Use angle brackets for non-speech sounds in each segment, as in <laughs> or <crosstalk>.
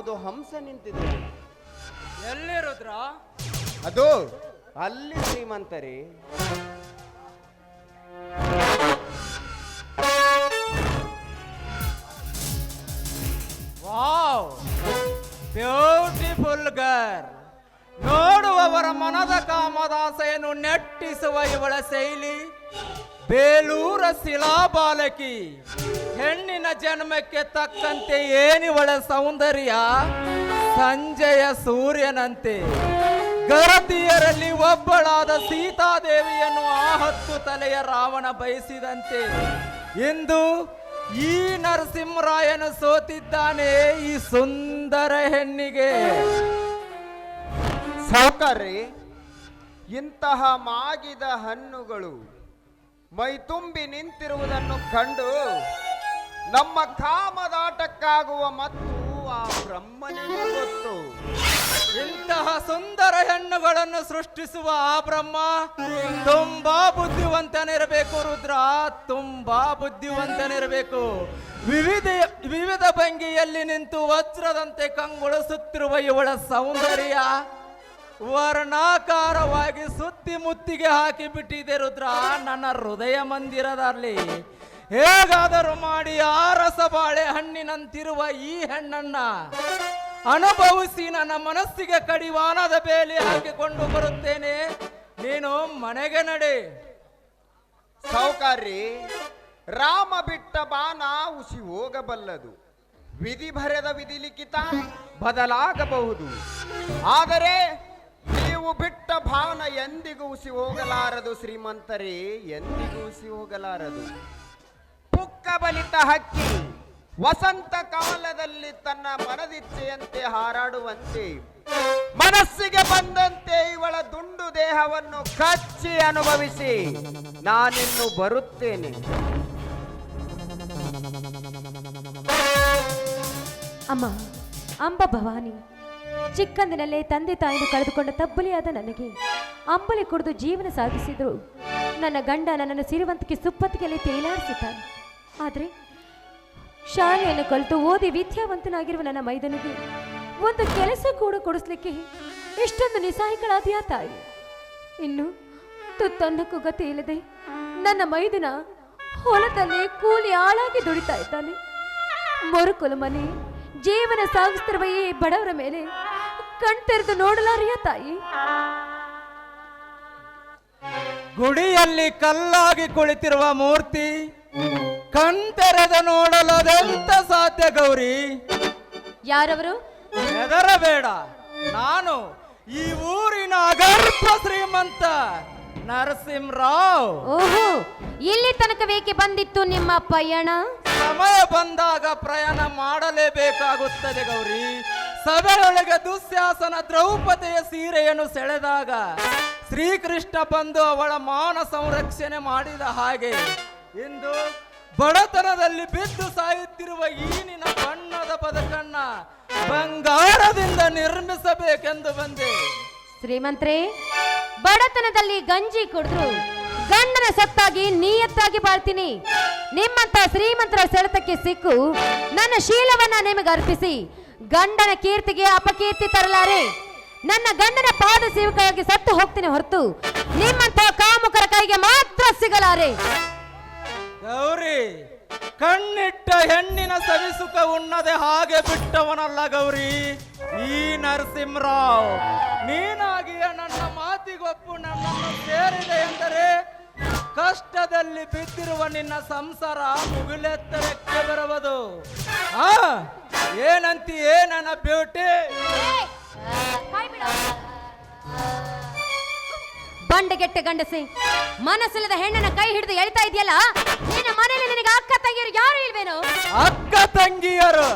ಯಾವುದು ಹಂಸ ನಿಂತಿದೆ? ಎಲ್ಲಿ ರುದ್ರ ಅದು ಅಲ್ಲಿ ಶ್ರೀಮಂತರಿ. ವಾವ್! ಬ್ಯೂಟಿಫುಲ್ ಗರ್ ನೋಡುವವರ ಮನದ ಕಾಮದಾಸೆಯನ್ನು ನೆಟ್ಟಿಸುವ ಇವಳ ಶೈಲಿ. ಬೇಲೂರ ಶಿಲಾಬಾಲಕಿ. ಹೆಣ್ಣಿನ ಜನ್ಮಕ್ಕೆ ತಕ್ಕಂತೆ ಏನಿವಳ ಸೌಂದರ್ಯ? ಸಂಜೆಯ ಸೂರ್ಯನಂತೆ. ಗರತಿಯರಲ್ಲಿ ಒಬ್ಬಳಾದ ಸೀತಾದೇವಿಯನ್ನು ಆ ಹತ್ತು ತಲೆಯ ರಾವಣ ಬಯಸಿದಂತೆ. ಇಂದು ಈ ನರಸಿಂಹರಾಯನು ಸೋತಿದ್ದಾನೆ ಈ ಸುಂದರ ಹೆಣ್ಣಿಗೆ. ಸೌಕರ್ರಿ ಇಂತಹ ಮಾಗಿದ ಹಣ್ಣುಗಳು ಮೈ ತುಂಬಿ ನಿಂತಿರುವುದನ್ನು ಕಂಡು ನಮ್ಮ ಕಾಮದಾಟಕ್ಕಾಗುವ ಮತ್ತು ಆ ಬ್ರಹ್ಮನಿಗೂ ಗೊತ್ತು. ಇಂತಹ ಸುಂದರ ಹೆಣ್ಣುಗಳನ್ನು ಸೃಷ್ಟಿಸುವ ಆ ಬ್ರಹ್ಮ ತುಂಬಾ ಬುದ್ಧಿವಂತನಿರಬೇಕು, ರುದ್ರ. ತುಂಬಾ ಬುದ್ಧಿವಂತನಿರಬೇಕು. ವಿವಿಧ ವಿವಿಧ ಭಂಗಿಯಲ್ಲಿ ನಿಂತು ವಜ್ರದಂತೆ ಕಂಗೊಳಿಸುತ್ತಿರುವ ಇವಳ ಸೌಂದರ್ಯ ವರ್ಣಾಕಾರವಾಗಿ ಸುತ್ತಿ ಮುತ್ತಿಗೆ ಹಾಕಿ ಬಿಟ್ಟಿದೆ ರುದ್ರ. ನನ್ನ ಹೃದಯ ಮಂದಿರದಲ್ಲಿ ಹೇಗಾದರೂ ಮಾಡಿ ಆ ರಸಬಾಳೆ ಹಣ್ಣಿನಂತಿರುವ ಈ ಹೆಣ್ಣನ್ನ ಅನುಭವಿಸಿ ನನ್ನ ಮನಸ್ಸಿಗೆ ಕಡಿವಾನದ ಬೇಲಿ ಹಾಕಿಕೊಂಡು ಬರುತ್ತೇನೆ. ನೀನು ಮನೆಗೆ ನಡೆ. ಸೌಕಾರಿ ರಾಮ ಬಿಟ್ಟ ಬಾನ ಉಸಿ ಹೋಗಬಲ್ಲದು. ವಿಧಿ ಬರೆದ ವಿಧಿ ಲಿಖಿತ ಬದಲಾಗಬಹುದು. ಆದರೆ ನೀವು ಬಿಟ್ಟ ಭಾವನ ಎಂದಿಗೂ ಉಸಿ ಹೋಗಲಾರದು ಶ್ರೀಮಂತರೇ, ಎಂದಿಗೂ ಉಸಿ ಹೋಗಲಾರದು. ಪುಕ್ಕ ಬಲಿತ ಹಕ್ಕಿ. ವಸಂತ ಕಾಲದಲ್ಲಿ ತನ್ನ ಮನದಿಚ್ಛೆಯಂತೆ ಹಾರಾಡುವಂತೆ, ಮನಸ್ಸಿಗೆ ಬಂದಂತೆ ಇವಳ ದುಂಡು ದೇಹವನ್ನು ಕಚ್ಚಿ ಅನುಭವಿಸಿ, ನಾನಿನ್ನು ಬರುತ್ತೇನೆ. ಅಮ್ಮ, ಅಂಬ ಭವಾನಿ, ಚಿಕ್ಕಂದಿನಲ್ಲೇ ತಂದೆ ತಾಯಿಯನ್ನು ಕಳೆದುಕೊಂಡ ತಬ್ಬಲಿಯಾದ ನನಗೆ, ಅಂಬಲಿ ಕುಡಿದು ಜೀವನ ಸಾಗಿಸಿದ್ರು. ನನ್ನ ಗಂಡ ನನ್ನನ್ನು ಸಿರಿವಂತಿಕೆ ಸುಪ್ಪತ್ತಿಗೆಯಲ್ಲಿ ತೇಲಾಡಿಸಿದ್ದಾನೆ. ಆದರೆ ಶಾಲೆಯನ್ನು ಕಲಿತು ಓದಿ ವಿದ್ಯಾವಂತನಾಗಿರುವ ನನ್ನ ಮೈದನಿಗೆ ಒಂದು ಕೆಲಸ ಕೂಡ ಕೊಡಿಸ್ಲಿಕ್ಕೆ ಎಷ್ಟೊಂದು ನಿಸಾಯಿಗಳಾದ ತಾಯಿ. ಇನ್ನು ತುತ್ತನ್ನಕ್ಕೂ ಗತಿ ಇಲ್ಲದೆ ನನ್ನ ಮೈದನ ಹೊಲದಲ್ಲಿ ಕೂಲಿ ಆಳಾಗಿ ದುಡಿತಾ ಇದ್ದಾನೆ. ಮರುಕುಲು ಮನೆ, ಜೀವನ ಸಾಗಿಸ್ತಿರುವ ಈ ಬಡವರ ಮೇಲೆ ಕಣ್ತೆರೆದು ನೋಡಲಾರಿಯ ತಾಯಿ. ಗುಡಿಯಲ್ಲಿ ಕಲ್ಲಾಗಿ ಕುಳಿತಿರುವ ಮೂರ್ತಿ ಕಣ್ತೆರೆದ ನೋಡಲು ಅದೆಂತ ಸಾಧ್ಯ ಗೌರಿ? ಯಾರವರು? ಹೆದರಬೇಡ. ನಾನು ಈ ಊರಿನ ಅಗರ್ಭ ಶ್ರೀಮಂತ ನರಸಿಂಹರಾವ್. ಓಹೋ ಇಲ್ಲಿ ತನಕ ಬೇಕೆ ಬಂದಿತ್ತು ನಿಮ್ಮ ಪಯಣ? ಸಮಯ ಬಂದಾಗ ಪ್ರಯಾಣ ಮಾಡಲೇಬೇಕಾಗುತ್ತದೆ ಗೌರಿ. ಸಭೆಯೊಳಗೆ ದುಶ್ಯಾಸನ ದ್ರೌಪದಿಯ ಸೀರೆಯನ್ನು ಸೆಳೆದಾಗ ಶ್ರೀಕೃಷ್ಣ ಬಂದು ಅವಳ ಮಾನ ಸಂರಕ್ಷಣೆ ಮಾಡಿದ ಹಾಗೆ ಇಂದು ಬಡತನದಲ್ಲಿ ಬಿದ್ದು ಸಾಯುತ್ತಿರುವ ಈನಿನ ಬಣ್ಣದ ಬದುಕನ್ನ ಬಂಗಾರದಿಂದ ನಿರ್ಮಿಸಬೇಕೆಂದು ಬಂದೆ. ಶ್ರೀಮಂತ್ರಿ, ಬಡತನದಲ್ಲಿ ಗಂಜಿ ಕುಡಿದ್ರು. ಗಂಡನ ಸತ್ತಾಗಿ ನಿಯತ್ತಾಗಿ ಬಾಳ್ತೀನಿ. ನಿಮ್ಮಂತ ಶ್ರೀಮಂತರ ಸೆಳೆತಕ್ಕೆ ಸಿಕ್ಕು. ನನ್ನ ಶೀಲವನ್ನ ನಿಮಗೆ ಅರ್ಪಿಸಿ. ಗಂಡನ ಕೀರ್ತಿಗೆ ಅಪಕೀರ್ತಿ ತರಲಾರೆ. ನನ್ನ ಗಂಡನ ಪಾದ ಸೇವಕರಾಗಿ ಸತ್ತು ಹೋಗ್ತೀನಿ ಹೊರತು ನಿಮ್ಮಂತ ಕಾಮುಕರ ಕೈಗೆ ಮಾತ್ರ ಸಿಗಲಾರೆ. ಹೆಣ್ಣಿನ ಸವಿಸುಖ ಉಣ್ಣದೆ ಹಾಗೆ ಬಿಟ್ಟವನಲ್ಲ ಗೌರಿ. ಈ ನರಸಿಂಹರಾವ್, ನೀನಾಗಿಯ ನನ್ನ ಮಾತಿಗೊಪ್ಪು ನನ್ನನ್ನು ಸೇರಿದೆ ಎಂದರೆ ಕಷ್ಟದಲ್ಲಿ ಬಿದ್ದಿರುವ ನಿನ್ನ ಸಂಸಾರ ಮುಗಿಲೆತ್ತರಕ್ಕೆ ಬರುವುದು. ಆ ಏನಂತೀಯೇ ನನ್ನ ಬ್ಯೂಟಿ ಬಂಡೆಗೆಟ್ಟ ಗಂಡಸಿ, ಮನಸ್ಸಿಲ್ಲದ ಹೆಣ್ಣನ ಕೈ ಹಿಡಿದು ಎಳಿತಾ ಇದೆಯಲ್ಲ? ಮನೆಯಲ್ಲಿ ನಿನಗೆ ಅಕ್ಕ ತಂಗಿಯರು ಯಾರು ಇಲ್ವೇನು ಅಕ್ಕ ತಂಗಿಯರು?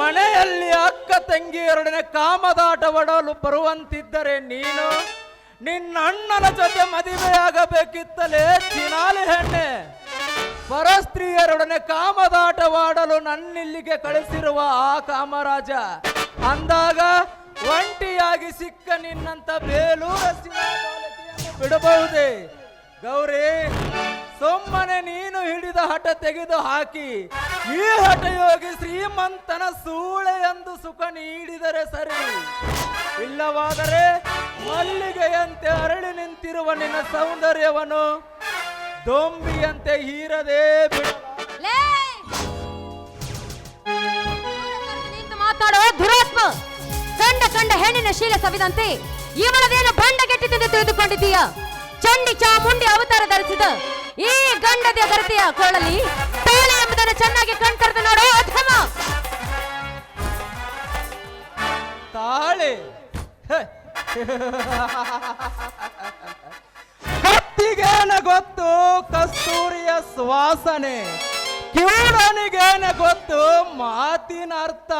ಮನೆಯಲ್ಲಿ ಅಕ್ಕ ತಂಗಿಯರೊಡನೆ ಕಾಮದಾಟವಾಡಲು ಬರುವಂತಿದ್ದರೆ ನೀನು, ನಿನ್ನ ಅಣ್ಣನ ಜೊತೆ ಮದುವೆಯಾಗಬೇಕಿತ್ತಲೇ ಚಿನಾಲಿ ಹೆಣ್ಣೆ ಪರಸ್ತ್ರೀಯರೊಡನೆ ಕಾಮದಾಟವಾಡಲು ನನ್ನಿಲ್ಲಿಗೆ ಕಳಿಸಿರುವ ಆ ಕಾಮರಾಜ, ಅಂದಾಗ ಒಂಟಿಯಾಗಿ ಸಿಕ್ಕ ನಿನ್ನಂತ ಬೇಲೂರ ಶಿಲಾಬಾಲಕಿಯನ್ನು ಬಿಡಬಹುದೇ? ಗೌರಿ, ಸುಮ್ಮನೆ ನೀನು ಹಿಡಿದ ಹಠ ತೆಗೆದು ಹಾಕಿ, ಈ ಹಠಯೋಗಿ ಶ್ರೀಮಂತನ ಸೂಳೆ ಎಂದು ಸುಖ ನೀಡಿದರೆ ಸರಿ. ಇಲ್ಲವಾದರೆ ಮಲ್ಲಿಗೆಯಂತೆ ಅರಳಿ ನಿಂತಿರುವ ನಿನ್ನ ಸೌಂದರ್ಯವನ್ನು ದೊಂಬಿಯಂತೆ ಹೀರದೇ ಬಿಡ. ಲೇ! ನಿಂತು ಮಾತಾಡೋ ದುರಾತ್ಮ ಕಂಡ ಕಂಡ ಹೆಣ್ಣಿನ ಶೀಲ ಸವಿದಂತೆ ಇವಳದೇನು ಬಂಡಗೆಟ್ಟಿದ್ದೆಂದು ತಿಳಿದುಕೊಂಡಿದ್ದೀಯ? ಚಂಡಿ ಚಾಮುಂಡಿ ಅವತಾರ ಧರಿಸಿದ ಈ ಗಂಡದ ಧರತಿಯ ಕೊಳಲಿ ತೋಳೆ ಎಂಬುದನ್ನು ಚೆನ್ನಾಗಿ ಕಣ್ತರದು ನೋಡು ಅಧಮ ತಾಳೆ. ಕತ್ತಿಗೇನ ಗೊತ್ತು, ಕಸ್ತೂರಿಯ ಸುವಾಸನೆ. ಕಿವುಡನಿಗೇನೆ ಗೊತ್ತು ಮಾತಿನ ಅರ್ಥ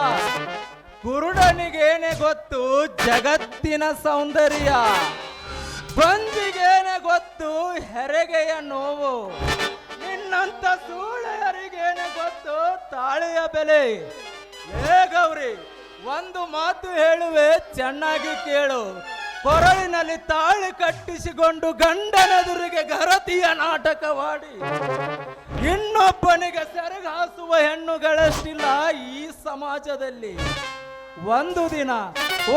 ಕುರುಡನಿಗೇನೆ ಗೊತ್ತು ಜಗತ್ತಿನ ಸೌಂದರ್ಯ. ಬಂದಿಗೇನೆ ಗೊತ್ತು ಹೆರಿಗೆಯ ನೋವು. ನಿನ್ನಂತ ಸೂಳೆಯರಿಗೇನೆ ಗೊತ್ತು ತಾಳಿಯ ಬೆಲೆ. ಏ ಗೌರಿ, ಒಂದು ಮಾತು ಹೇಳುವೆ, ಚೆನ್ನಾಗಿ ಕೇಳು. ಕೊರಳಿನಲ್ಲಿ ತಾಳಿ ಕಟ್ಟಿಸಿಕೊಂಡು ಗಂಡನೆದುರಿಗೆ ಗರತಿಯ ನಾಟಕವಾಡಿ. ಇನ್ನೊಬ್ಬನಿಗೆ ಸೆರಗಾಸುವ ಹೆಣ್ಣುಗಳಷ್ಟಿಲ್ಲ ಈ ಸಮಾಜದಲ್ಲಿ. ಒಂದು ದಿನ,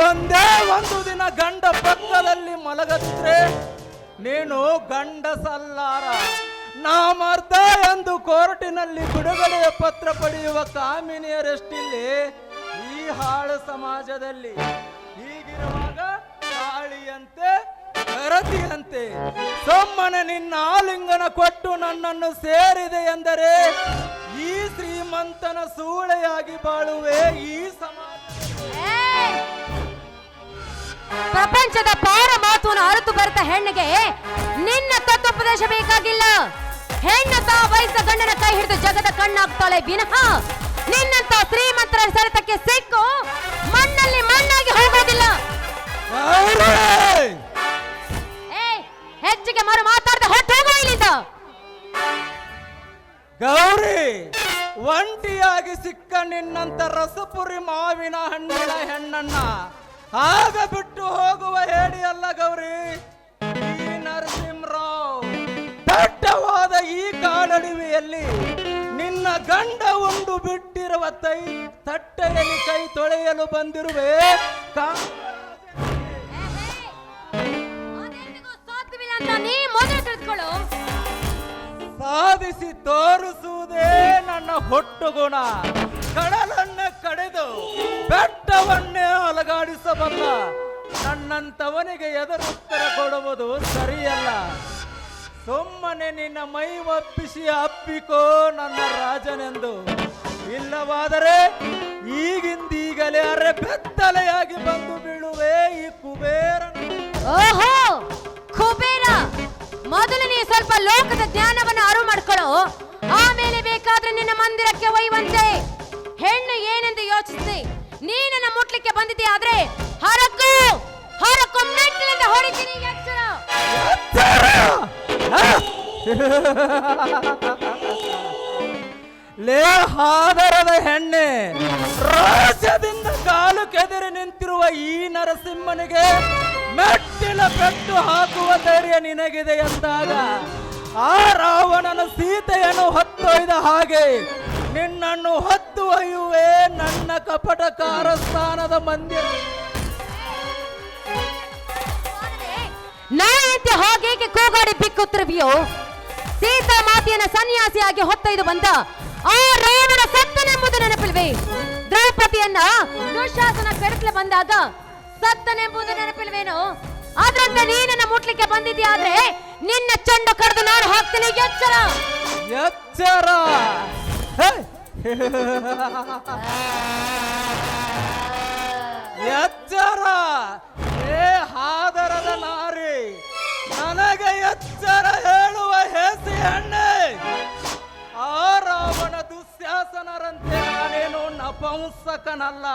ಒಂದೇ ಒಂದು ದಿನ ಗಂಡ ಪಕ್ಕದಲ್ಲಿ ಮಲಗದಿದ್ರೆ, ನೀನು ಗಂಡಸಲ್ಲಾರ ನಾಮರ್ಧ ಎಂದು ಕೋರ್ಟಿನಲ್ಲಿ ಬಿಡುಗಡೆಯ ಪತ್ರ ಪಡೆಯುವ ಕಾಮಿನಿಯರೆಷ್ಟಿಲ್ಲಿ, ಈ ಹಾಳು ಸಮಾಜದಲ್ಲಿ ಹೀಗಿರುವಾಗ ತಾಳಿಯಂತೆ ಕರತಿಯಂತೆ ಸೊಮ್ಮನೆ ನಿನ್ನ ಆಲಿಂಗನ ಕೊಟ್ಟು ನನ್ನನ್ನು ಸೇರಿದೆ ಎಂದರೆ, ಈ ಶ್ರೀಮಂತನ ಸೂಳೆಯಾಗಿ ಬಾಳುವೆ ಈ ಸಮಾಜ! ಪ್ರಪಂಚದ ಪಾರ ಮಾತುವನ್ನು ಅರಿತು ಬರೆದ ಹೆಣ್ಣಿಗೆ ನಿನ್ನ ತತ್ವೋಪದೇಶ ಬೇಕಾಗಿಲ್ಲ. ಹೆಣ್ಣು ತಾ ವಯಸ್ಸ ಗಂಡನ ಕೈ ಹಿಡಿದು ಜಗದ ಕಣ್ಣಾಗ್ತಾಳೆ ವಿನಃ ನಿನ್ನಂತ ಶ್ರೀಮಂತರ ಸೆಳೆತಕ್ಕೆ ಸಿಕ್ಕು ಮಣ್ಣಲ್ಲಿ ಮಣ್ಣಾಗಿ ಹೋಗೋದಿಲ್ಲ ಹೆಚ್ಚಿಗೆ ಮರು ಮಾತಾಡದೆ ಹೊಟ್ಟು ಹೋಗು ಇಲ್ಲಿಂದ. ಗೌರಿ ಒಂಟಿಯಾಗಿ ಸಿಕ್ಕ ನಿನ್ನಂತ ರಸಪುರಿ ಮಾವಿನ ಹಣ್ಣಿನ ಹೆಣ್ಣನ್ನ ಆಗ ಬಿಟ್ಟು ಹೋಗುವ ಹೇಳಿ ಅಲ್ಲ ಗೌರಿ. ಈ ನರಸಿಂಹರಾವ್ ದಟ್ಟವಾದ ಈ ಕಾಲಡಿವೆಯಲ್ಲಿ ನಿನ್ನ ಗಂಡ ಉಂಡು ಬಿಟ್ಟಿರುವ ತೈ ತಟ್ಟೆಯಲ್ಲಿ ಕೈ ತೊಳೆಯಲು ಬಂದಿರುವೆ. ಸಾಧಿಸಿ ತೋರಿಸುವುದೇ ನನ್ನ ಹೊಟ್ಟು ಗುಣ ಕಡಲನ್ನ ಕಡೆದು ಬೆಟ್ಟವನ್ನೇ ಅಲಗಾಡಿಸಬಲ್ಲ. ನನ್ನಂತವನಿಗೆ ಎದುರುತ್ತರ ಕೊಡುವುದು ಸರಿಯಲ್ಲ. ಸುಮ್ಮನೆ ನಿನ್ನ ಮೈ ಒಪ್ಪಿಸಿ ಅಪ್ಪಿಕೋ ನನ್ನ ರಾಜನೆಂದು. ಇಲ್ಲವಾದರೆ ಈಗಿಂದೀಗಲೇ ಅರೆ ಬೆತ್ತಲೆಯಾಗಿ ಬಂದು ಬೀಳುವೆ ಈ ಕುಬೇರ. ಓಹೋ, ಕುಬೇರ. ಮೊದಲು ನೀ ಸ್ವಲ್ಪ ಲೋಕದ ಧ್ಯಾನವನ್ನು ಅರು ಮಾಡ್ಕೊಳ್ಳೋ ಆಮೇಲೆ ಬೇಕಾದ್ರೆ ನಿನ್ನ ಮಂದಿರಕ್ಕೆ ಒಯ್ಯುವಂತೆ. ಹೆಣ್ಣು ಏನೆಂದು ಯೋಚಿಸಿ ನೀನನ್ನ ಮುಟ್ಲಿಕ್ಕೆ ಬಂದಿದ್ದೀಯ ಆದ್ರೆ ಹರಕು ಹರಕು ಮೆಟ್ಟಿಲಿಂದ ಹೊಡಿತೀನಿ ಲೇ ಹಾದರದ ಹೆಣ್ಣೆ ರಾಜ್ಯದಿಂದ ಕಾಲು ಕೆದರಿ ನಿಂತಿರುವ ಈ ನರಸಿಂಹನಿಗೆ ಮೆಟ್ಟಿಲ ಪೆಟ್ಟು ಹಾಕುವ ಧೈರ್ಯ ನಿನಗಿದೆ ಎಂದಾಗ ಆ ರಾವಣನ ಸೀತೆಯನ್ನು ಹೊತ್ತೊಯ್ದ ಹಾಗೆ ನಿನ್ನನ್ನು ಹೊತ್ತು ಒಯ್ಯುವೆ ನನ್ನ ಕಪಟ ಕಾರಸ್ಥಾನದ ಮಂದಿರ. ನಾಯಂತೆ ಹೋಗಿ ಕೂಗಾಡಿ ಬಿಕ್ಕುತ್ತಿರುವಿಯೋ? ಸೀತಾ ಮಾತೆಯನ್ನ ಸನ್ಯಾಸಿಯಾಗಿ ಹೊತ್ತೊಯ್ದು ಬಂದ ಆ ರಾವಣ ಸತ್ತನೆಂಬುದು ನೆನಪಿಲ್ವೇ? ದ್ರೌಪದಿಯನ್ನ ದುಶಾಸನ ಕೆಡಕ್ಲೆ ಬಂದಾಗ ಸತ್ತನೆಂಬುದು ನೆನಪಿಲ್ವೇನೋ? ಅದರಂತೆ ನೀನನ್ನ ಮುಟ್ಲಿಕ್ಕೆ ಬಂದಿದ್ಯಾದ್ರೆ ನಿನ್ನ ಚಂಡ ಕರೆದು ನಾನು ಹಾಕ್ತೀನಿ ಎಚ್ಚರ! ಎಚ್ಚರ! ಎಚ್ಚರ! ಏ ಹಾದರದ ನಾರಿ! ನನಗೆ ಎಚ್ಚರ ಹೇಳುವ ಹೆಸಿ ಹೆಣ್ಣೆ ಆ ರಾವಣ ದುಶ್ಯಾಸನರಂತೆ ನಾನೇನು ನಪಂಸಕನಲ್ಲ!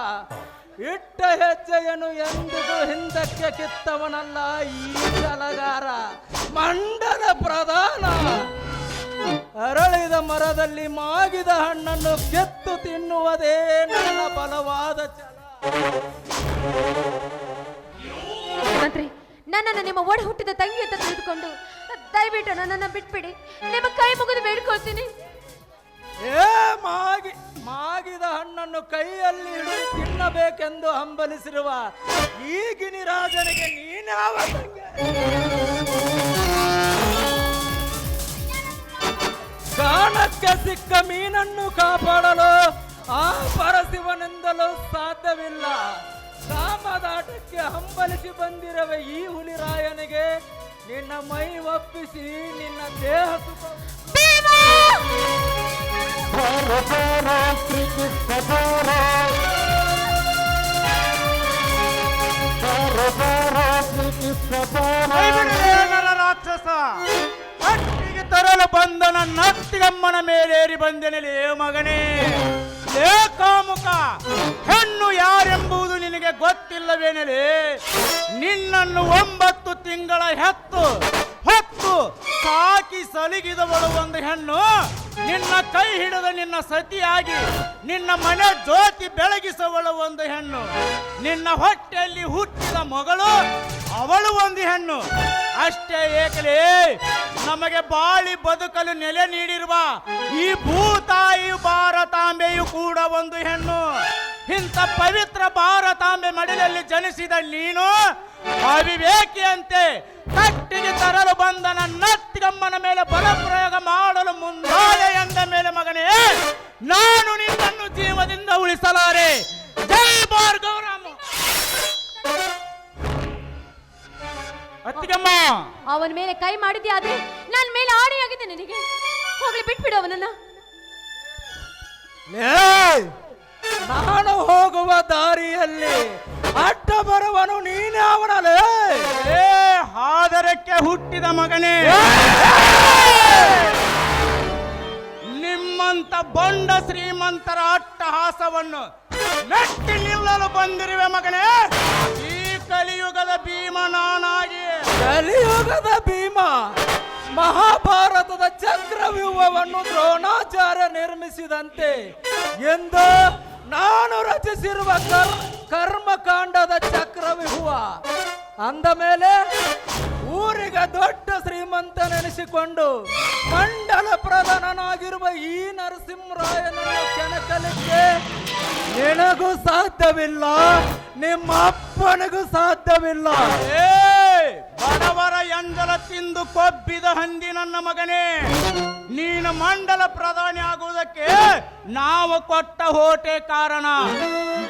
ಇಟ್ಟ ಹೆಜ್ಜೆಯನ್ನು ಎಂದಿಗೂ ಹಿಂದಕ್ಕೆ ಕಿತ್ತವನಲ್ಲ ಈ ಸಲಗಾರ ಮಂಡಲ ಪ್ರಧಾನ! ಅರಳಿದ ಮರದಲ್ಲಿ ಮಾಗಿದ ಹಣ್ಣನ್ನು ಕೆತ್ತು ತಿನ್ನುವುದೇ ನನ್ನ ಬಲವಾದ ಛಲ ಮಂತ್ರಿ ನನ್ನನ್ನು ನಿಮ್ಮ ಒಡ ಹುಟ್ಟಿದ ತಂಗಿ ಅಂತ ತಿಳಿದುಕೊಂಡು ದಯವಿಟ್ಟು ನನ್ನನ್ನು ಬಿಟ್ಬಿಡಿ. ನಿಮ್ಮ ಕೈ ಮುಗಿದು ಬೇಡ್ಕೊಳ್ತೀನಿ. ಏ ಮಾಗಿ ಮಾಗಿದ ಹಣ್ಣನ್ನು ಕೈಯಲ್ಲಿ ಹಿಡಿದು ತಿನ್ನಬೇಕೆಂದು ಹಂಬಲಿಸಿರುವ ಈಗಿನ ರಾಜನಿಗೆ ನೀನಾವ ತಂಗಿ? ಗಾಣಕ್ಕೆ ಸಿಕ್ಕ ಮೀನನ್ನು ಕಾಪಾಡಲು ಆ ಪರಶಿವನೆಂದಲೂ ಸಾಧ್ಯವಿಲ್ಲ. ಕಾಮದಾಟಕ್ಕೆ ಹಂಬಲಿಸಿ ಬಂದಿರುವ ಈ ಹುಲಿರಾಯನಿಗೆ ನಿನ್ನ ಮೈ ಒಪ್ಪಿಸಿ ನಿನ್ನ ದೇಹ ಸುಖ ನನ್ನ ಅತ್ತಿಗಮ್ಮನ ಮೇಲೇರಿ ಬಂದೆನಲೇ ಮಗನೇ. ಏ ಕಾಮುಕ, ಹೆಣ್ಣು ಯಾರೆಂಬುದು ನಿನಗೆ ಗೊತ್ತಿಲ್ಲವೇನಲೇ? ನಿನ್ನನ್ನು ಒಂಬತ್ತು ತಿಂಗಳ ಹೆತ್ತು ಹೊತ್ತು ಸಾಕಿ ಸಲಿಗಿದವಳು ಒಂದು ಹೆಣ್ಣು. ನಿನ್ನ ಕೈ ಹಿಡಿದ ನಿನ್ನ ಸತಿಯಾಗಿ ನಿನ್ನ ಮನೆ ಜ್ಯೋತಿ ಬೆಳಗಿಸುವಳು ಒಂದು ಹೆಣ್ಣು. ನಿನ್ನ ಹೊಟ್ಟೆಯಲ್ಲಿ ಹುಟ್ಟಿದ ಮಗಳು ಅವಳು ಒಂದು ಹೆಣ್ಣು. ಅಷ್ಟೇ ಏಕಲೇ, ನಮಗೆ ಬಾಳಿ ಬದುಕಲು ನೆಲೆ ನೀಡಿರುವ ಈ ಭೂತಾಯಿ ಭಾರತಾಂಬೆಯು ಕೂಡ ಒಂದು ಹೆಣ್ಣು. ಇಂಥ ಪವಿತ್ರ ಭಾರತಾಂಬೆ ಮಡಿಲಲ್ಲಿ ಜನಿಸಿದ ನೀನು ಅವಿವೇಕಿಯಂತೆ ಕಟ್ಟಿಗೆ ತರಲು ಬಂದ ನನ್ನ ಅತ್ತಿಗಮ್ಮನ ಮೇಲೆ ಬಲಪ್ರಯೋಗ ಮಾಡಲು ಮುಂದಾದೆ ಎಂದ ಮೇಲೆ ಮಗನೇ ನಾನು ನಿನ್ನನ್ನು ಜೀವದಿಂದ ಉಳಿಸಲಾರೆ. ಜೈ ಭಾರ್ಗವರಾಮ. ಅತ್ತಿಗಮ್ಮ. ಅವನ ಮೇಲೆ ಕೈ ಮಾಡಿದ್ಯಾ ಆದ್ರೆ ನನ್ನ ಮೇಲೆ ಆಡಿಯಾಗಿದೆ ನಿನಗೆ. ಹೋಗ್ಲಿ ಬಿಟ್ಬಿಡು ಅವನನ್ನ! ನಾನು ಹೋಗುವ ದಾರಿಯಲ್ಲಿ ಅಡ್ಡ ಬರುವನು ನೀನೇ ಅವನಲ್ಲೇ. ಏ ಹಾದರಕ್ಕೆ ಹುಟ್ಟಿದ ಮಗನೇ. ನಿಮ್ಮಂತ ಬಂಡ ಶ್ರೀಮಂತರ ಅಟ್ಟಹಾಸವನ್ನು ಮೆಟ್ಟಿ ನಿಲ್ಲಲು ಬಂದಿರುವೆ ಮಗನೇ. ಈ ಕಲಿಯುಗದ ಭೀಮ ನಾನಾಗಿ. ಕಲಿಯುಗದ ಭೀಮ ಮಹಾಭಾರತದ ಚಕ್ರವ್ಯೂಹವನ್ನು ದ್ರೋಣಾಚಾರ್ಯ ನಿರ್ಮಿಸಿದಂತೆ. ಎಂದು? ನಾನು ರಚಿಸಿರುವ ಕರ್, ಕರ್ಮಕಾಂಡದ ವಿಹುವ ಅಂದ ಮೇಲೆ ಊರಿಗೆ ದೊಡ್ಡ ಶ್ರೀಮಂತನೆನಿಸಿಕೊಂಡು ಮಂಡಲ ಪ್ರಧಾನನಾಗಿರುವ ಈ ನರಸಿಂಹರಾಯನನ್ನು ಕೆಣಕಲಿಕ್ಕೆ ನಿನಗೂ ಸಾಧ್ಯವಿಲ್ಲ, ನಿಮ್ಮ ಅಪ್ಪನಿಗೂ ಸಾಧ್ಯವಿಲ್ಲ. ಏ ಬಡವರ ಎಂಜಲ ತಿಂದು ಕೊಬ್ಬಿದ ಹಂದಿ ನನ್ನ ಮಗನೇ, ನೀನು ಮಂಡಲ ಪ್ರಧಾನಿ ಆಗುವುದಕ್ಕೆ ನಾವು ಕೊಟ್ಟ ಹೋಟೆ ಕಾರಣ.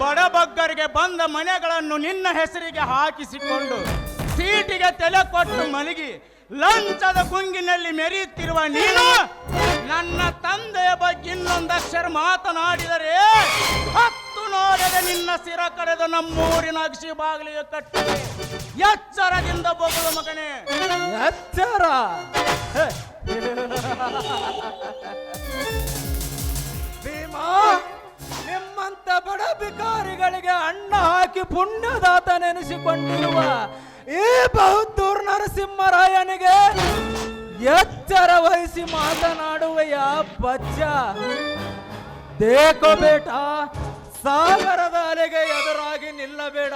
ಬಡಬಗ್ಗರಿಗೆ ಬಂದ ಮನೆಗಳನ್ನು ನಿನ್ನ ಹೆಸರಿಗೆ ಹಾಕಿಸಿಕೊಂಡು ಸೀಟಿಗೆ ತಲೆ ಕೊಟ್ಟು ಮಲಗಿ ಲಂಚದ ಗುಂಗಿನಲ್ಲಿ ಮೆರೆಯುತ್ತಿರುವ ನೀನು ನನ್ನ ತಂದೆಯ ಬಗ್ಗೆ ಇನ್ನೊಂದಕ್ಷರ ಮಾತನಾಡಿದರೆ ನೋಡದೆ ನಿನ್ನ ಸಿರ ಕಡೆದು ನಮ್ಮೂರಿನ ಅಕ್ಷಿ ಬಾಗಿಲಿಗೆ ಕಟ್ಟಿ ಎಚ್ಚರದಿಂದ ಬೊಗಳು ಮಗನೇ. ಎಚ್ಚರ. ಭೀಮಾ, ನಿಮ್ಮಂತ ಬಡ ಬಿಕಾರಿಗಳಿಗೆ ಅಣ್ಣ ಹಾಕಿ ಪುಣ್ಯದಾತ ನೆನೆಸಿಕೊಂಡಿರುವ ಈ ಬಹುದ್ದೂರ್ ನರಸಿಂಹರಾಯನಿಗೆ ಎಚ್ಚರ ವಹಿಸಿ ಮಾತನಾಡುವೆಯ ಬಚ್ಚ? ದೇಕೋ ಬೇಟ. ಸಾಗರದ ಅಲೆಗೆ ಎದುರಾಗಿ ನಿಲ್ಲಬೇಡ.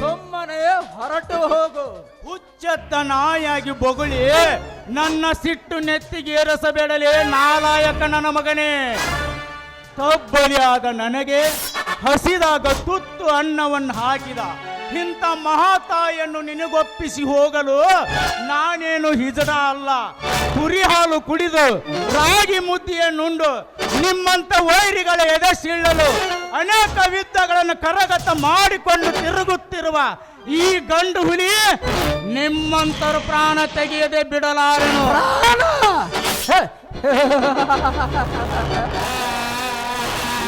ಸುಮ್ಮನೆ ಹೊರಟು ಹೋಗು. ಹುಚ್ಚತ್ತ ನಾಯಾಗಿ ಬೊಗಳಿ. ನನ್ನ ಸಿಟ್ಟು ನೆತ್ತಿಗೆ ಏರಸಬೇಡಲೇ ನಾಲಾಯಕ ನನ್ನ ಮಗನೇ. ತಬ್ಬಲಿಯಾದ ನನಗೆ ಹಸಿದಾಗ ತುತ್ತು ಅನ್ನವನ್ನು ಹಾಕಿದ. ಇಂಥ ಮಹಾತಾಯಿಯನ್ನು ನಿನಗೊಪ್ಪಿಸಿ ಹೋಗಲು ನಾನೇನು ಹಿಜಡ ಅಲ್ಲ. ಕುರಿ ಹಾಲು ಕುಡಿದು ರಾಗಿ ಮುದ್ದೆಯನ್ನುಂಡು ನಿಮ್ಮಂತ ವೈರಿಗಳ ಎದೆ ಸೀಳಲು ಅನೇಕ ಯುದ್ಧಗಳನ್ನು ಕರಗತ ಮಾಡಿಕೊಂಡು ತಿರುಗುತ್ತಿರುವ ಈ ಗಂಡು ಹುಲಿ ನಿಮ್ಮಂತರು ಪ್ರಾಣ ತೆಗೆಯದೆ ಬಿಡಲಾರನು. <laughs>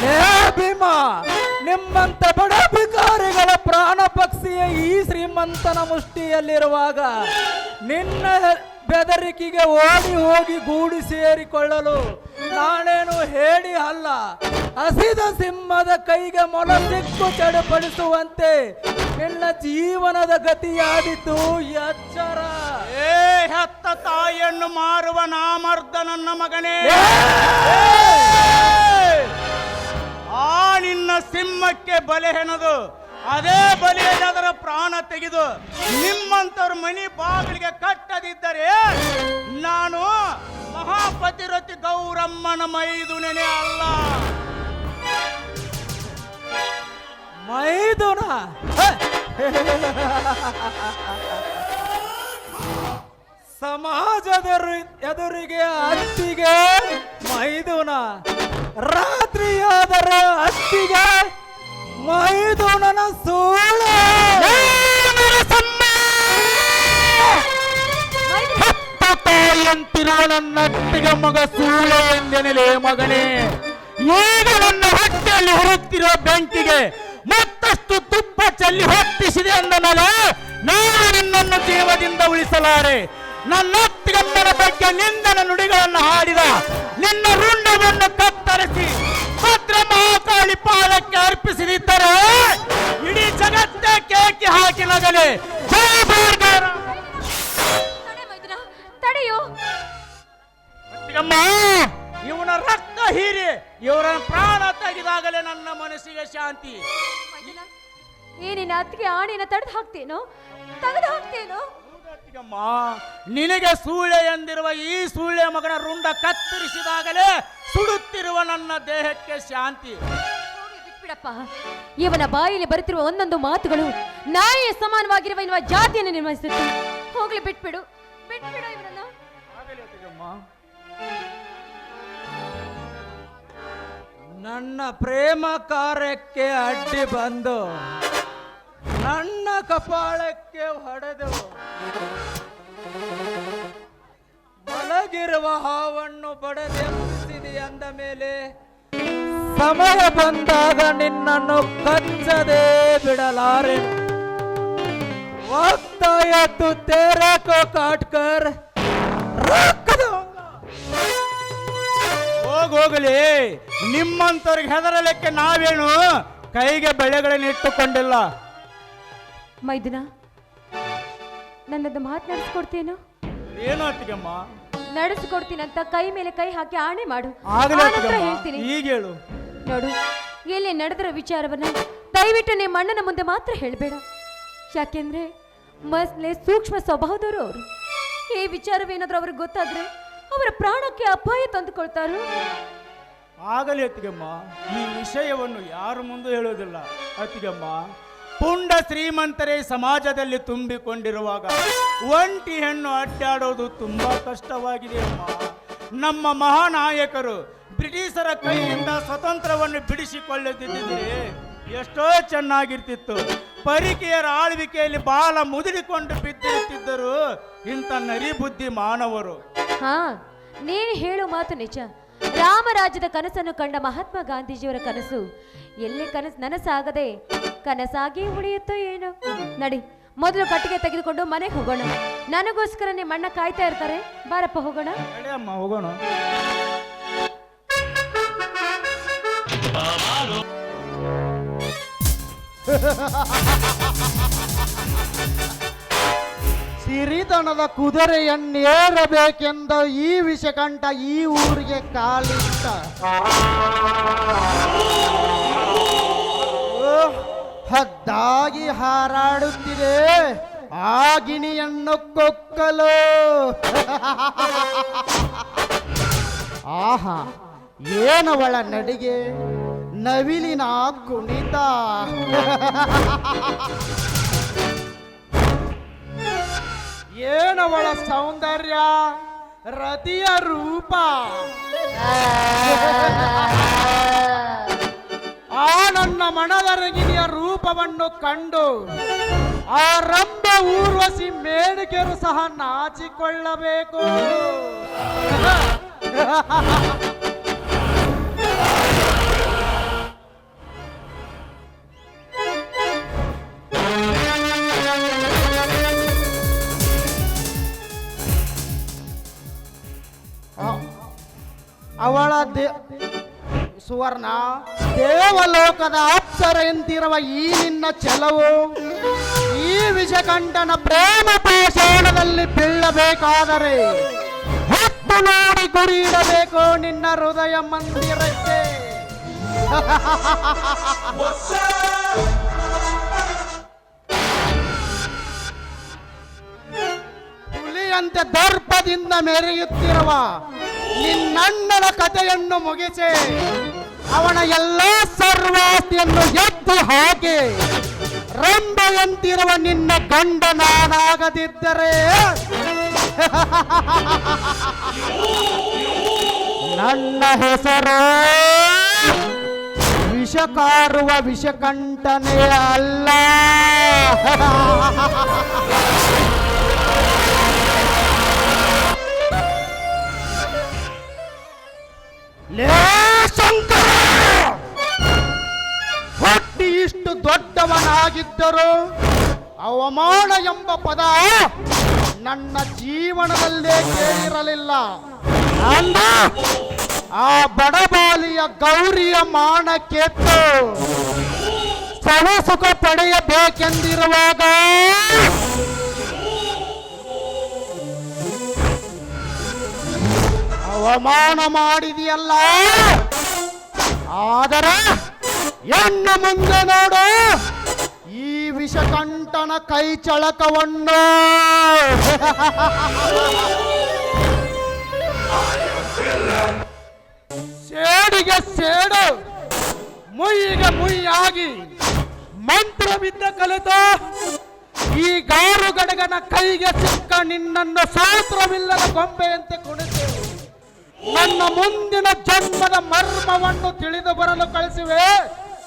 ಲೇ ಭೀಮ ನಿಮ್ಮಂತ ಬಡ ಭಿಕಾರಿಗಳ ಪ್ರಾಣ ಪಕ್ಷಿಯ ಈ ಶ್ರೀಮಂತನ ಮುಷ್ಟಿಯಲ್ಲಿರುವಾಗ ನಿನ್ನ ಬೆದರಿಕೆಗೆ ಓಡಿ ಹೋಗಿ ಗೂಡಿ ಸೇರಿಕೊಳ್ಳಲು ನಾನೇನು ಹೇಳಿ ಅಲ್ಲ. ಹಸಿದ ಸಿಂಹದ ಕೈಗೆ ಮೊಲ ಸಿಕ್ಕು ಚಡಪಡಿಸುವಂತೆ ನಿನ್ನ ಜೀವನದ ಗತಿಯಾದಿತು ಎಚ್ಚರ. ಏ ಹೆತ್ತ ತಾಯಿಯನ್ನು ಮಾರುವ ನಾಮರ್ದ ನನ್ನ ಮಗನೇ ಆ ನಿನ್ನ ಸಿಂಹಕ್ಕೆ ಬಲೆ ಹೆಣದು, ಅದೇ ಬಲಿಯಲ್ಲಿ ಅದರ ಪ್ರಾಣ ತೆಗೆದು ನಿಮ್ಮಂತವ್ರ ಮನಿ ಬಾಗಿಲಿಗೆ ಕಟ್ಟದಿದ್ದರೆ ನಾನು ಮಹಾಪತಿರತಿ ಗೌರಮ್ಮನ ಮೈದುನೆನೆ ಅಲ್ಲ. ಮೈದುನ? ಸಮಾಜದ ಎದುರಿಗೆ ಅತ್ತಿಗೆ ಮೈದುನ. ರಾತ್ರಿಯಾದರೆ ಅಷ್ಟಿಗೆ ಮೈದುನನ ಸೂಳೆ ತಾಯಿಯಂತಿರುವ ನನ್ನ ಅತ್ತಿಗೆ ಮಗ ಸೂಳೆ ಎಂದೆನಿಲೆ ಮಗನೇ. ಈಗ ನನ್ನ ಹೊಟ್ಟೆಯಲ್ಲಿ ಹೊರುತ್ತಿರೋ ಬೆಂಕಿಗೆ ಮತ್ತಷ್ಟು ತುಪ್ಪ ಚೆಲ್ಲಿ ಹೊತ್ತಿಸಿದೆ ಅಂದನಲ್ಲ ನಾನು ನಿನ್ನನ್ನು ಜೀವದಿಂದ ಉಳಿಸಲಾರೆ. ನನ್ನ ಅತ್ತಿಗಮ್ಮನ ಬಗ್ಗೆ ನಿಂದನ ನುಡಿಗಳನ್ನು ಹಾಡಿದ ನಿನ್ನ ರುಂಡವನ್ನು ಕತ್ತರಿಸಿ ಭದ್ರ ಮಹಾಕಾಳಿ ಪಾದಕ್ಕೆ ಅರ್ಪಿಸಿದಿದ್ದರೆ ಇಡೀ ಜಗತ್ತೇ ಕೇಕಿ ಹಾಕಿ ಜೈ ಮೈದುನ ತಡೆಯೋ. ಅಮ್ಮ ಇವನ ರಕ್ತ ಹೀರಿ ಇವರ ಪ್ರಾಣ ತೆಗೆದಾಗಲೇ ನನ್ನ ಮನಸ್ಸಿಗೆ ಶಾಂತಿ. ಏನಿನ ನಿನ್ನ ಅತ್ತಿಗೆ ಆಣಿನ ತಡೆದು ಹಾಕ್ತೇನೋ ತೆಗೆದು ಹಾಕ್ತೇನೋ? ಅಮ್ಮ ನಿನಗೆ ಸೂಳೆ ಎಂದಿರುವ ಈ ಸೂಳೆ ಮಗನ ರುಂಡ ಕತ್ತರಿಸಿದಾಗಲೇ ಸುಡುತ್ತಿರುವ ನನ್ನ ದೇಹಕ್ಕೆ ಶಾಂತಿ. ಬಿಟ್ಬಿಡಪ್ಪ. ಇವನ ಬಾಯಲ್ಲಿ ಬರುತ್ತಿರುವ ಒಂದೊಂದು ಮಾತುಗಳು ನಾಯಿಯ ಸಮಾನವಾಗಿರುವ ಇರುವ ಜಾತಿಯನ್ನು ನಿರ್ವಹಿಸುತ್ತೆ. ಹೋಗ್ಲಿ ಬಿಟ್ಬಿಡು. ಬಿಟ್ಬಿಡು ಇವನನ್ನ. ನನ್ನ ಪ್ರೇಮ ಕಾರ್ಯಕ್ಕೆ ಅಡ್ಡಿ ಬಂದು ನನ್ನ ಕಪಾಳಕ್ಕೆ ಹೊಡೆದೆವು. ಮಲಗಿರುವ ಹಾವನ್ನು ಬಡದೆಬ್ಬಿಸಿದೆ ಅಂದ ಮೇಲೆ, ಸಮಯ ಬಂದಾಗ ನಿನ್ನನ್ನು ಕಚ್ಚದೆ ಬಿಡಲಾರೆ. ಒತ್ತಾಯತ್ತು ತೇರಕೋ ಕಾಟ್ಕರ್ ಹೋಗೋಗಲಿ ನಿಮ್ಮಂತವ್ರಿಗೆ ಹೆದರಲಿಕ್ಕೆ ನಾವೇನು? ಕೈಗೆ ಬೆಳೆಗಳನ್ನು ಇಟ್ಟುಕೊಂಡಿಲ್ಲ ಮೈದುನ ನನ್ನದು ಮಾತು ಏನು ಅತ್ತಿಗೆಮ್ಮ? ನಡೆಸಿಕೊಡ್ತೀನಂತ ಕೈ ಮೇಲೆ ಕೈ ಹಾಕಿ ಆಣೆ ಮಾಡು. ಆಗಲೇ ಆನಂತರ ಹೇಳ್ತೀನಿ. ಈಗ ಹೇಳು. ನೋಡು ಎಲ್ಲಿ ನಡೆದ್ರ ವಿಚಾರವನ್ನ ದಯವಿಟ್ಟು ನಿಮ್ಮ ಅಣ್ಣನ ಮುಂದೆ ಮಾತ್ರ ಹೇಳಬೇಡ. ಯಾಕೆಂದ್ರೆ ಮಸ್ಲೆ ಸೂಕ್ಷ್ಮ ಸ್ವಭಾವದವರು ಅವರು. ಈ ವಿಚಾರವೇನಾದ್ರೂ ಅವ್ರಿಗೆ ಗೊತ್ತಾದ್ರೆ ಅವರ ಪ್ರಾಣಕ್ಕೆ ಅಪಾಯ ತಂದುಕೊಳ್ತಾರೋ? ಆಗಲಿ ಅತ್ತಿಗೆಮ್ಮ ಈ ವಿಷಯವನ್ನು ಯಾರ ಮುಂದೆ ಹೇಳೋದಿಲ್ಲ. ಅತ್ತಿಗೆಮ್ಮ ಪುಂಡ ಶ್ರೀಮಂತರೇ ಸಮಾಜದಲ್ಲಿ ತುಂಬಿಕೊಂಡಿರುವಾಗ ಒಂಟಿ ಹೆಣ್ಣು ಅಡ್ಡಾಡೋದು ತುಂಬಾ ಕಷ್ಟವಾಗಿದೆ ಅಮ್ಮ. ನಮ್ಮ ಮಹಾನಾಯಕರು ಬ್ರಿಟಿಷರ ಕೈಯಿಂದ ಸ್ವತಂತ್ರವನ್ನು ಬಿಡಿಸಿಕೊಳ್ಳುತ್ತಿದ್ದರೆ ಎಷ್ಟೋ ಚೆನ್ನಾಗಿರ್ತಿತ್ತು. ಪರಿಕೆಯರ ಆಳ್ವಿಕೆಯಲ್ಲಿ ಬಾಲ ಮುದುಡಿಕೊಂಡು ಬಿದ್ದಿರುತ್ತಿದ್ದರು ಇಂಥ ನರಿಬುದ್ಧಿ ಮಾನವರು. ಹಾ, ನೀನು ಹೇಳು ಮಾತು ನಿಜ. ರಾಮರಾಜ್ಯದ ಕನಸನ್ನು ಕಂಡ ಮಹಾತ್ಮ ಗಾಂಧೀಜಿಯವರ ಕನಸು ಎಲ್ಲಿ ಕನಸು ನನಸಾಗದೆ ಕನಸಾಗಿ ಉಳಿಯುತ್ತೋ ಏನೋ. ನಡಿ, ಮೊದಲು ಕಟ್ಟಿಗೆ ತೆಗೆದುಕೊಂಡು ಮನೆಗೆ ಹೋಗೋಣ. ನನಗೋಸ್ಕರ ನಿಮ್ಮ ಅಣ್ಣ ಕಾಯ್ತಾ ಇರ್ತಾರೆ. ಬಾರಪ್ಪ, ಹೋಗೋಣ? ಹೋಗೋಣ. ಸಿರಿತನದ ಕುದುರೆಯನ್ನೇರಬೇಕೆಂದ ಈ ವಿಷಕಂಠ ಈ ಊರಿಗೆ ಕಾಲಿಟ್ಟ. ಹದ್ದಾಗಿ ಹಾರಾಡುತ್ತಿದೆ. ಆ ಗಿಣಿಯನ್ನು ಕೊಕ್ಕಲು. ಆಹಾ ಏನವಳ ನಡಿಗೆ? ನವಿಲಿನ ಕುಣಿತ. ಏನವಳ ಸೌಂದರ್ಯ? ರತಿಯ ರೂಪ. ಆ ನನ್ನ ಮನದರಗಿನಿಯ ರೂಪವನ್ನು ಕಂಡು ಆ ರಂಭ ಊರ್ವಸಿ ಮೇಣಿಕೆರು ಸಹ ನಾಚಿಕೊಳ್ಳಬೇಕು. ಅವಳ ದೇ ಸುವರ್ಣ ದೇವಲೋಕದ ಎಂದಿರುವ ಈ ನಿನ್ನ ಛಲವು ಈ ವಿಷಕಂಠನ ಪ್ರೇಮ ಪಾಷಾಣದಲ್ಲಿ ಬೀಳಬೇಕಾದರೆ ಹೊತ್ತು ನೋಡಿ ಗುರಿ ನಿನ್ನ ಹೃದಯ ಮಂದಿರಕ್ಕೆ. ಹುಲಿಯಂತೆ ದರ್ಪದಿಂದ ಮೆರೆಯುತ್ತಿರುವ ನಿನ್ನಣ್ಣನ ಕಥೆಯನ್ನು ಮುಗಿಸಿ ಅವನ ಎಲ್ಲ ಸರ್ವಾಸ್ತಿಯನ್ನು ಎದ್ದು ಹಾಕಿ ರಂಬೆಯಂತಿರುವ ನಿನ್ನ ಗಂಡ ನಾನಾಗದಿದ್ದರೆ <laughs> ನನ್ನ ಹೆಸರು ವಿಷ ಕಾರುವ ವಿಷಕಂಠನೇ ಅಲ್ಲ. <laughs> ಅವಮಾನ ಎಂಬ ಪದ ನನ್ನ ಜೀವನದಲ್ಲೇ ಕೇಳಿರಲಿಲ್ಲ. ಆ ಬಡಬಾಲಿಯ ಗೌರಿಯ ಮಾನ ಸವ ಸುಖ ಪಡೆಯಬೇಕೆಂದಿರುವಾಗ ಅವಮಾನ ಮಾಡಿದೆಯಲ್ಲ? ಆದರೆ, ಎನ್ನ ಮುಂದೆ ನೋಡು. ಈ ವಿಷಕಂಠನ ಕೈ ಚಳಕವನ್ನು. ಸೇಡಿಗೆ ಸೇಡು, ಮುಯ್ಯಿಗೆ ಮುಯ್ಯಾಗಿ, ಮಂತ್ರವಿದ್ದ ಕಲಿತು, ಈ ಗಾರು ಗಡಗನ ಕೈಗೆ ಸಿಕ್ಕ ನಿನ್ನನ್ನು ಸೂತ್ರವಿಲ್ಲದ ಗೊಂಬೆಯಂತೆ ಕೊಡುತ್ತೆ ನನ್ನ ಮುಂದಿನ ಜನ್ಮದ ಮರ್ಮವನ್ನು ತಿಳಿದು ಬರಲು ಕಳಿಸಿವೆ.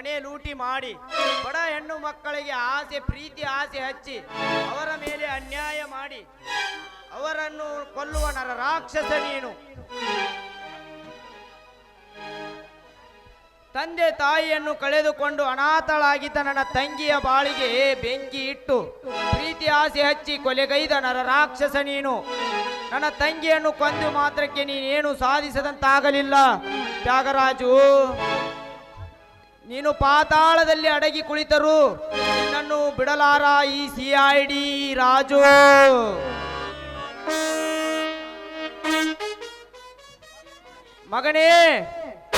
ಮನೆ ಲೂಟಿ ಮಾಡಿ ಬಡ ಹೆಣ್ಣು ಮಕ್ಕಳಿಗೆ ಆಸೆ, ಪ್ರೀತಿ, ಆಸೆ ಹಚ್ಚಿ ಅವರ ಮೇಲೆ ಅನ್ಯಾಯ ಮಾಡಿ ಅವರನ್ನು ಕೊಲ್ಲುವ ನರ ರಾಕ್ಷಸ ನೀನು. ತಂದೆ ತಾಯಿಯನ್ನು ಕಳೆದುಕೊಂಡು ಅನಾಥಳಾಗಿದ್ದ ನನ್ನ ತಂಗಿಯ ಬಾಳಿಗೆ ಬೆಂಕಿ ಇಟ್ಟು ಪ್ರೀತಿ, ಆಸೆ ಹಚ್ಚಿ ಕೊಲೆಗೈದ ನರ ರಾಕ್ಷಸ ನೀನು. ನನ್ನ ತಂಗಿಯನ್ನು ಕೊಂದು ಮಾತ್ರಕ್ಕೆ ನೀನೇನು ಸಾಧಿಸದಂತಾಗಲಿಲ್ಲ. ತ್ಯಾಗರಾಜು. ನೀನು ಪಾತಾಳದಲ್ಲಿ ಅಡಗಿ ಕುಳಿತರು, ನಿನ್ನನ್ನು ಬಿಡಲಾರ ಈ ಸಿ ಐ ಡಿ ರಾಜು. ಮಗನೇ,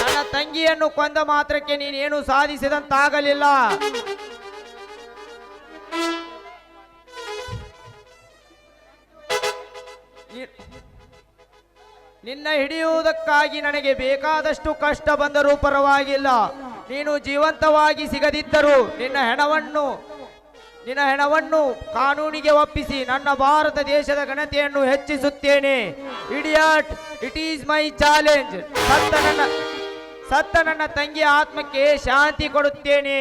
ನನ್ನ ತಂಗಿಯನ್ನು ಕೊಂದ ಮಾತ್ರಕ್ಕೆ ನೀನೇನು ಸಾಧಿಸಿದಂತಾಗಲಿಲ್ಲ. ನಿನ್ನ ಹಿಡಿಯುವುದಕ್ಕಾಗಿ ನನಗೆ ಬೇಕಾದಷ್ಟು ಕಷ್ಟ ಬಂದರೂ ಪರವಾಗಿಲ್ಲ. ನೀನು ಜೀವಂತವಾಗಿ ಸಿಗದಿದ್ದರೂ ನಿನ್ನ ಹೆಣವನ್ನು ನಿನ್ನ ಹೆಣವನ್ನು ಕಾನೂನಿಗೆ ಒಪ್ಪಿಸಿ ನನ್ನ ಭಾರತ ದೇಶದ ಘನತೆಯನ್ನು ಹೆಚ್ಚಿಸುತ್ತೇನೆ. Idiot it is my challenge ಸತ್ತ ನನ್ನ ಸತ್ತ ನನ್ನ ತಂಗಿಯ ಆತ್ಮಕ್ಕೆ ಶಾಂತಿ ಕೊಡುತ್ತೇನೆ.